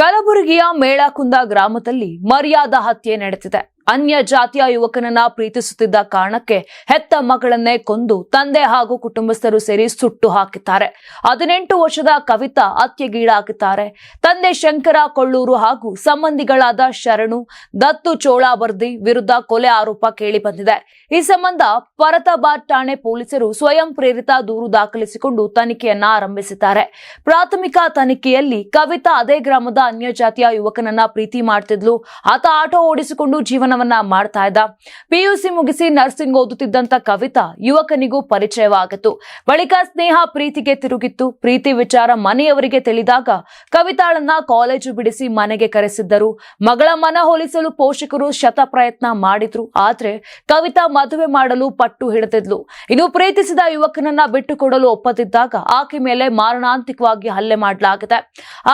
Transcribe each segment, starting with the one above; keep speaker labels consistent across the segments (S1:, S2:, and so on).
S1: ಕಲಬುರಗಿಯ ಮೇಳಕುಂದ ಗ್ರಾಮದಲ್ಲಿ ಮರ್ಯಾದ ಹತ್ಯೆ ನಡೆದಿದೆ. ಅನ್ಯ ಜಾತಿಯ ಯುವಕನನ್ನ ಪ್ರೀತಿಸುತ್ತಿದ್ದ ಕಾರಣಕ್ಕೆ ಹೆತ್ತ ಮಗಳನ್ನೇ ಕೊಂದು ತಂದೆ ಹಾಗೂ ಕುಟುಂಬಸ್ಥರು ಸೇರಿ ಸುಟ್ಟು ಹಾಕಿದ್ದಾರೆ. ಹದಿನೆಂಟು ವರ್ಷದ ಕವಿತಾ ಹತ್ಯೆಗೀಡಾಗಿದ್ದಾರೆ. ತಂದೆ ಶಂಕರ ಕೊಳ್ಳೂರು ಹಾಗೂ ಸಂಬಂಧಿಗಳಾದ ಶರಣು, ದತ್ತು ಚೋಳಾವರ್ದಿ ವಿರುದ್ಧ ಕೊಲೆ ಆರೋಪ ಕೇಳಿ ಬಂದಿದೆ ಈ ಸಂಬಂಧ ಪರತಾಬಾದ್ ಠಾಣೆ ಪೊಲೀಸರು ಸ್ವಯಂ ಪ್ರೇರಿತ ದೂರು ದಾಖಲಿಸಿಕೊಂಡು ತನಿಖೆಯನ್ನ ಆರಂಭಿಸಿದ್ದಾರೆ. ಪ್ರಾಥಮಿಕ ತನಿಖೆಯಲ್ಲಿ ಕವಿತಾ ಅದೇ ಗ್ರಾಮದ ಅನ್ಯ ಜಾತಿಯ ಯುವಕನನ್ನ ಪ್ರೀತಿ ಮಾಡ್ತಿದ್ಲು. ಆತ ಆಟೋ ಓಡಿಸಿಕೊಂಡು ಜೀವನವನ್ನ ಮಾಡ್ತಾ ಇದ್ದ. ಪಿಯುಸಿ ಮುಗಿಸಿ ನರ್ಸಿಂಗ್ ಓದುತ್ತಿದ್ದಂತ ಕವಿತಾ ಯುವಕನಿಗೂ ಪರಿಚಯವಾಗಿತ್ತು. ಬಳಿಕ ಸ್ನೇಹ ಪ್ರೀತಿಗೆ ತಿರುಗಿತ್ತು. ಪ್ರೀತಿ ವಿಚಾರ ಮನೆಯವರಿಗೆ ತಿಳಿದಾಗ ಕವಿತಾಳನ್ನ ಕಾಲೇಜು ಬಿಡಿಸಿ ಮನೆಗೆ ಕರೆಸಿದ್ದರು. ಮಗಳ ಮನ ಹೋಲಿಸಲು ಪೋಷಕರು ಶತ ಪ್ರಯತ್ನ ಮಾಡಿದ್ರು. ಆದ್ರೆ ಕವಿತಾ ಮದುವೆ ಮಾಡಲು ಪಟ್ಟು ಹಿಡಿದಿದ್ಲು. ಇನ್ನು ಪ್ರೀತಿಸಿದ ಯುವಕನನ್ನ ಬಿಟ್ಟುಕೊಡಲು ಒಪ್ಪದಿದ್ದಾಗ ಆಕೆ ಮೇಲೆ ಮಾರಣಾಂತಿಕವಾಗಿ ಹಲ್ಲೆ ಮಾಡಲಾಗಿದೆ.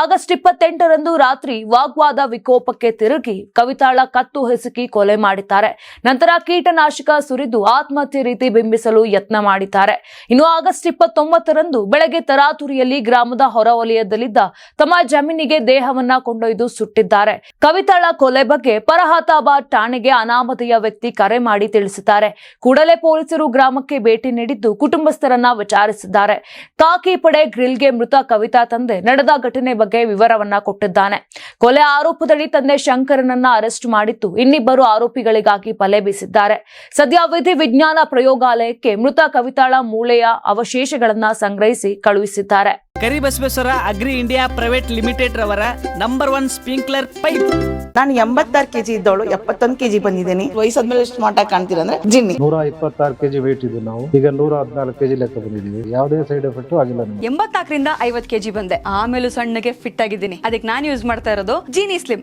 S1: ಆಗಸ್ಟ್ ಇಪ್ಪತ್ತೆಂಟರಂದು ರಾತ್ರಿ ವಾಗ್ವಾದ ವಿಕೋಪಕ್ಕೆ ತಿರುಗಿ ಕವಿತಾಳ ಕತ್ತು ಹಿಸುಕಿ ಕೊಲೆ ಮಾಡಿದ್ದಾರೆ. ನಂತರ ಕೀಟನಾಶಕ ಸುರಿದು ಆತ್ಮಹತ್ಯೆ ರೀತಿ ಬಿಂಬಿಸಲು ಯತ್ನ ಮಾಡಿದ್ದಾರೆ. ಇನ್ನು ಆಗಸ್ಟ್ ಇಪ್ಪತ್ತೊಂಬತ್ತರಂದು ಬೆಳಗ್ಗೆ ತರಾತುರಿಯಲ್ಲಿ ಗ್ರಾಮದ ಹೊರವಲಯದಲ್ಲಿದ್ದ ತಮ್ಮ ಜಮೀನಿಗೆ ದೇಹವನ್ನ ಕೊಂಡೊಯ್ದು ಸುಟ್ಟಿದ್ದಾರೆ. ಕವಿತಾಳ ಕೊಲೆ ಬಗ್ಗೆ ಪರಹತಾಬಾದ್ ಠಾಣೆಗೆ ಅನಾಮಧೇಯ ವ್ಯಕ್ತಿ ಕರೆ ಮಾಡಿ ತಿಳಿಸಿದ್ದಾರೆ. ಕೂಡಲೇ ಪೊಲೀಸರು ಗ್ರಾಮಕ್ಕೆ ಭೇಟಿ ನೀಡಿದ್ದು ಕುಟುಂಬಸ್ಥರನ್ನ ವಿಚಾರಿಸಿದ್ದಾರೆ. ಕಾಕಿ ಪಡೆ ಗ್ರಿಲ್ಗೆ ಮೃತ ಕವಿತಾ ತಂದೆ ನಡೆದ ಘಟನೆ ಬಗ್ಗೆ ವಿವರವನ್ನ ಕೊಟ್ಟಿದ್ದಾನೆ. ಕೊಲೆ ಆರೋಪದಡಿ ತಂದೆ ಶಂಕರನನ್ನ ಅರೆಸ್ಟ್ ಮಾಡಿತ್ತು ಇನ್ನಿಬ್ಬರು ಆರೋಪಿಗಳಿಗಾಗಿ ಬಲೆ ಬೀಸಿದ್ದಾರೆ. ಸದ್ಯ ವಿಧಿ ವಿಜ್ಞಾನ ಪ್ರಯೋಗಾಲಯಕ್ಕೆ ಮೃತ ಕವಿತಾಳ ಮೂಳೆಯ ಅವಶೇಷಗಳನ್ನ ಸಂಗ್ರಹಿಸಿ ಕಳುಹಿಸಿದ್ದಾರೆ.
S2: Karibasaveshwara agri India private limited ರವರ ನಂಬರ್ ಒನ್ ಸ್ಪ್ರಿಂಕ್ಲರ್ ಪೈಪ್.
S3: ನಾನು ಎಂಬತ್ತಾರು ಕೆಜಿ ಇದ್ದವಳು ಎಪ್ಪತ್ತೊಂದು ಕೆಜಿ ಬಂದಿದ್ದೀನಿ. ವಯಸ್ಸಾದ್ಮೇಲೆ ಎಷ್ಟು ಮಾಟ ಕಾಣ್ತೀರ ಅಂದ್ರೆ ಜಿನ್ನಿ.
S4: ನೂರ ಇಪ್ಪತ್ತಾರು ಕೆಜಿ ವೇಟ್ ಇದ್ದು ನಾವು. ಈಗ ನೂರ ಹದಿನಾಲ್ಕು ಕೆಜಿ ಲೆಕ್ಕ ಬಂದಿದ್ದೀವಿ. ಯಾವುದೇ ಸೈಡ್ ಎಫೆಕ್ಟ್ ಆಗಿಲ್ಲ
S5: ಎಂಬತ್ನಾಲ್ಕರಿಂದ ಐವತ್ ಕೆಜಿ ಬಂದೆ. ಆಮೇಲೂ ಸಣ್ಣಗೆ ಫಿಟ್ ಆಗಿದ್ದೀನಿ. ಅದಕ್ಕೆ ನಾನು ಯೂಸ್ ಮಾಡ್ತಾ ಇರೋದು ಜೀನಿ ಸ್ಲಿಮ್